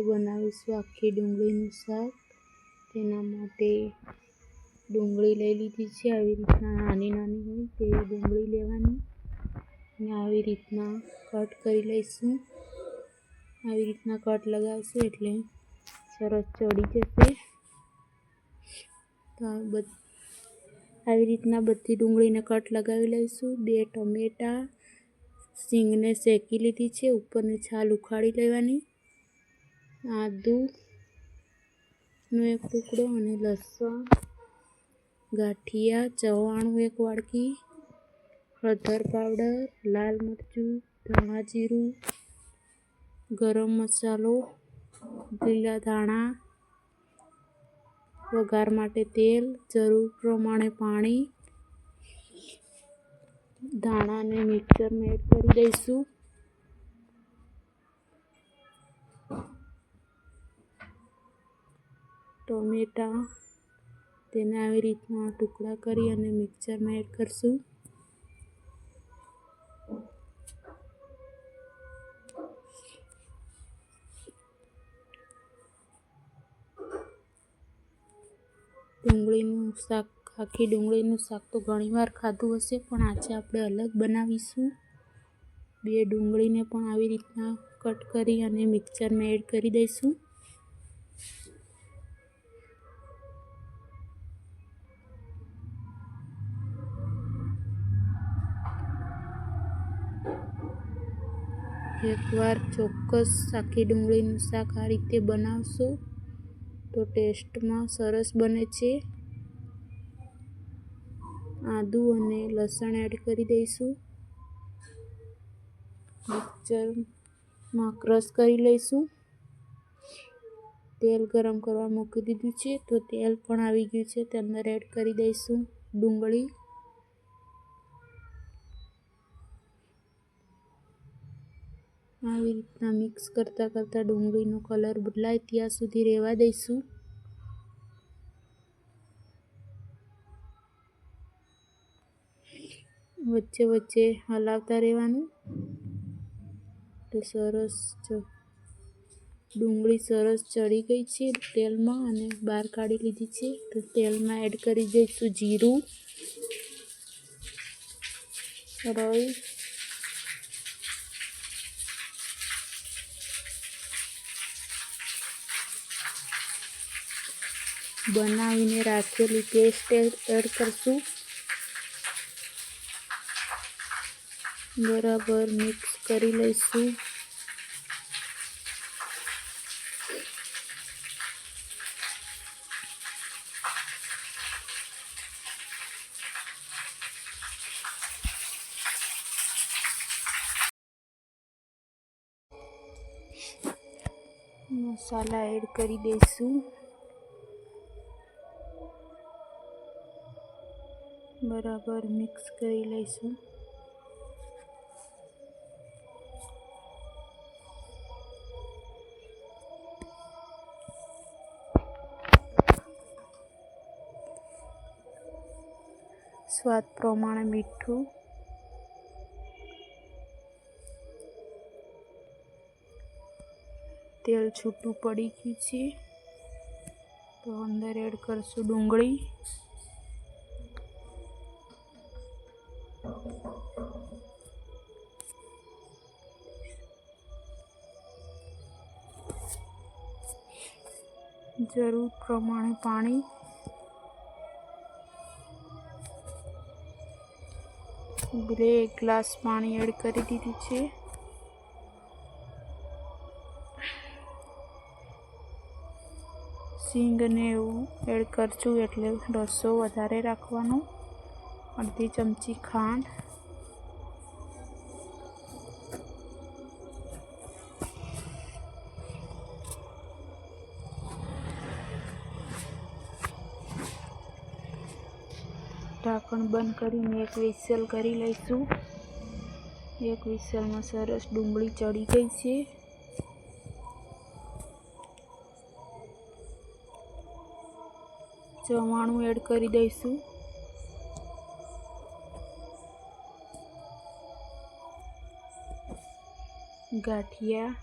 આજે બનાવીશું આખી ડુંગળીનું શાક. તેના માટે ડુંગળી લઈ લીધી છે. આવી રીતના નાની નાની હોય તેવી ડુંગળી લેવાની. અને આવી રીતના કટ કરી લઈશું. આવી રીતના કટ લગાવશું એટલે સરસ ચડી જશે. તો આવી રીતના બધી ડુંગળીને કટ લગાવી લઈશું. બે ટમેટા, સિંગને શેકી લીધી છે. ઉપરની છાલ ઉખાડી લેવાની. આદુનો એક ટુકડો અને લસણ, ગાંઠિયા, ચવાણું એક વાડકી, હળદર પાવડર, લાલ મરચું, ધાણા જીરું, ગરમ મસાલો લીલા ધાણા, વઘાર માટે તેલ, જરૂર પ્રમાણે પાણી, ધાણાને મિક્સરમાં એડ કરી દઈશું. ટોમેટા, તેને આવી રીતના ટુકડા કરી અને મિક્સરમાં એડ કરશું. ડુંગળીનું શાક, આખી ડુંગળીનું શાક તો ઘણીવાર ખાધું હશે, પણ આજે આપણે અલગ બનાવીશું. બે ડુંગળીને પણ આવી રીતના કટ કરી અને મિક્સરમાં એડ કરી દઈશું. એકવાર ચોક્કસ આખી ડુંગળીનું શાક આ રીતે બનાવશો તો ટેસ્ટમાં સરસ બને છે. આદુ અને લસણ એડ કરી દઈશું. મિક્સરમાં ક્રશ કરી લઈશું. તેલ ગરમ કરવા મૂકી દીધું છે તો તેલ પણ આવી ગયું છે તે અંદર એડ કરી દઈશું ડુંગળી. આવી રીતના મિક્સ કરતાં કરતાં ડુંગળીનો કલર બદલાય, ત્યાં સુધી રહેવા દઈશું. વચ્ચે વચ્ચે હલાવતા રહેવાનું. તો સરસ ડુંગળી સરસ ચડી ગઈ છે તેલમાં અને બહાર કાઢી લીધી છે. તો તેલમાં એડ કરી દઈશું જીરું રઈ બનાવીને રાખેલી પેસ્ટ એડ કરશું. બરાબર મિક્સ કરી લઈશું. મસાલા એડ કરી દઈશું. બરાબર મિક્સ કરી લઈશું. સ્વાદ પ્રમાણે મીઠું. તેલ છૂટું પડી ગયું છે. તો અંદર એડ કરશું ડુંગળી. જરૂર પ્રમાણે પાણી. બે ગ્લાસ પાણી એડ કરી દીધું છે. સિંગ ને એવું એડ કરશું એટલે રસો વધારે રાખવાનો. અડધી ચમચી ખાંડ. ઢાંકણ બંધ કરીને એક વિસલ કરી લઈશું. એક વિસલમાં સરસ ડુંગળી ચડી ગઈ છે. ચવાણું એડ કરી દઈશું. ગાંઠિયા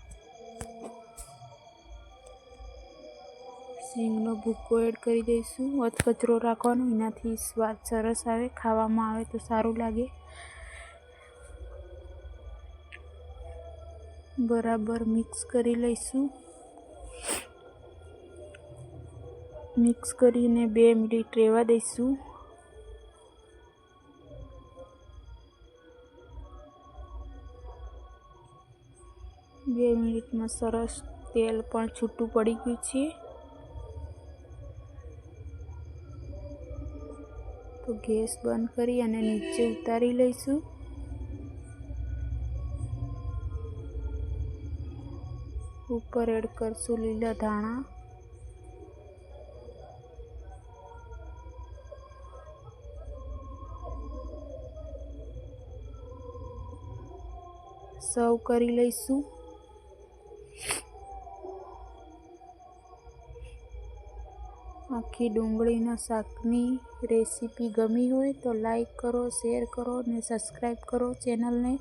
સિંગનો ભૂકો એડ કરી દઈશું. કચરો રાખવાનો. એનાથી સ્વાદ સરસ આવે. ખાવામાં આવે તો સારું લાગે. બરાબર મિક્સ કરી લઈશું. મિક્સ કરીને બે મિનિટ રહેવા દઈશું. બે મિનિટમાં સરસ તેલ પણ છૂટું પડી ગયું છે. તો ગેસ બંધ કરી અને નીચે ઉતારી લઈશું. ઉપર એડ કરશું લીલા ધાણા. સર્વ કરી લઈશું. આખી ડુંગળીના શાકની રેસીપી ગમી હોય તો લાઈક કરો, શેર કરો ને સબસ્ક્રાઈબ કરો ચેનલને.